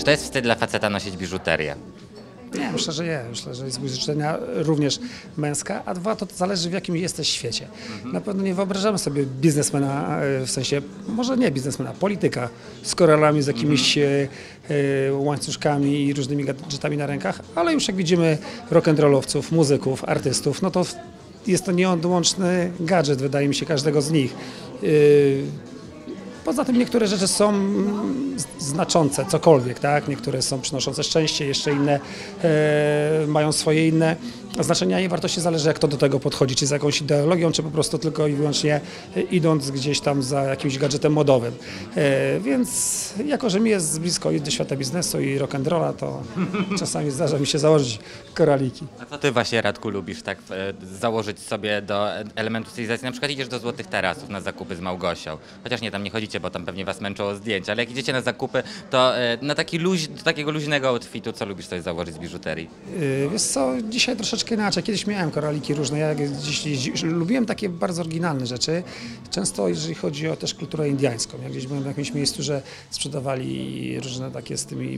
Czy to jest wstyd dla faceta nosić biżuterię? Nie, myślę, że nie. Myślę, że jest życzenia również męska, a dwa to zależy w jakim jesteś świecie. Na pewno nie wyobrażamy sobie biznesmena, e, w sensie, może nie biznesmena, polityka z koralami, z jakimiś e, e, łańcuszkami i różnymi gadżetami na rękach, ale już jak widzimy rock'n'rollowców, muzyków, artystów, no to jest to nieodłączny gadżet, wydaje mi się, każdego z nich. Poza tym niektóre rzeczy są mm, znaczące, cokolwiek, tak? Niektóre są przynoszące szczęście, jeszcze inne e, mają swoje inne znaczenia i wartości. Zależy jak to do tego podchodzi, czy z jakąś ideologią, czy po prostu tylko i wyłącznie e, idąc gdzieś tam za jakimś gadżetem modowym. E, więc jako, że mi jest blisko i do świata biznesu i rock'n'rolla, to czasami zdarza mi się założyć koraliki. A co ty właśnie, Radku, lubisz tak e, założyć sobie do elementu stylizacji? Na przykład idziesz do Złotych Tarasów na zakupy z Małgosią. Chociaż nie, tam nie chodzicie, bo tam pewnie was męczą zdjęcia, ale jak idziecie na zakupy, to na taki luź, do takiego luźnego outfitu, co lubisz sobie założyć z biżuterii? Yy, Wiesz co, dzisiaj troszeczkę inaczej. Kiedyś miałem koraliki różne. Ja gdzieś, lubiłem takie bardzo oryginalne rzeczy. Często jeżeli chodzi o też kulturę indiańską. Ja gdzieś byłem w jakimś miejscu, że sprzedawali różne takie z tymi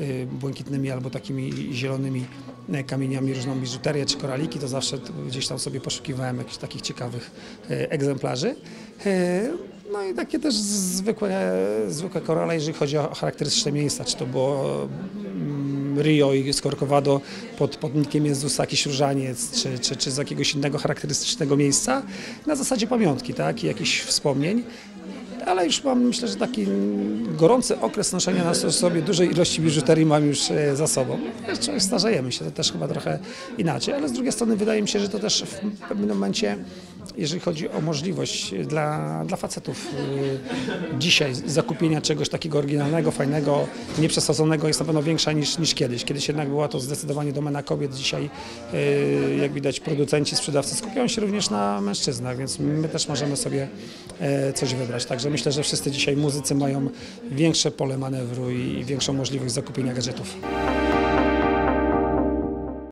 yy, błękitnymi albo takimi zielonymi e, kamieniami różną biżuterię czy koraliki, to zawsze gdzieś tam sobie poszukiwałem jakichś takich ciekawych e, egzemplarzy. E, No i takie też zwykłe, zwykłe korale, jeżeli chodzi o charakterystyczne miejsca, czy to było Rio i Skorcovado pod podnikiem Jezusa, jakiś różaniec, czy, czy, czy z jakiegoś innego charakterystycznego miejsca, na zasadzie pamiątki, tak, i jakichś wspomnień. Ale już mam, myślę, że taki gorący okres noszenia na sobie dużej ilości biżuterii mam już e, za sobą. Jeszcze starzejemy się, to też chyba trochę inaczej, ale z drugiej strony wydaje mi się, że to też w pewnym momencie, jeżeli chodzi o możliwość dla, dla facetów e, dzisiaj zakupienia czegoś takiego oryginalnego, fajnego, nieprzesadzonego jest na pewno większa niż, niż kiedyś. Kiedyś jednak była to zdecydowanie domena kobiet, dzisiaj e, jak widać producenci, sprzedawcy skupiają się również na mężczyznach, więc my też możemy sobie e, coś wybrać. Także myślę, że wszyscy dzisiaj muzycy mają większe pole manewru i większą możliwość zakupienia gadżetów.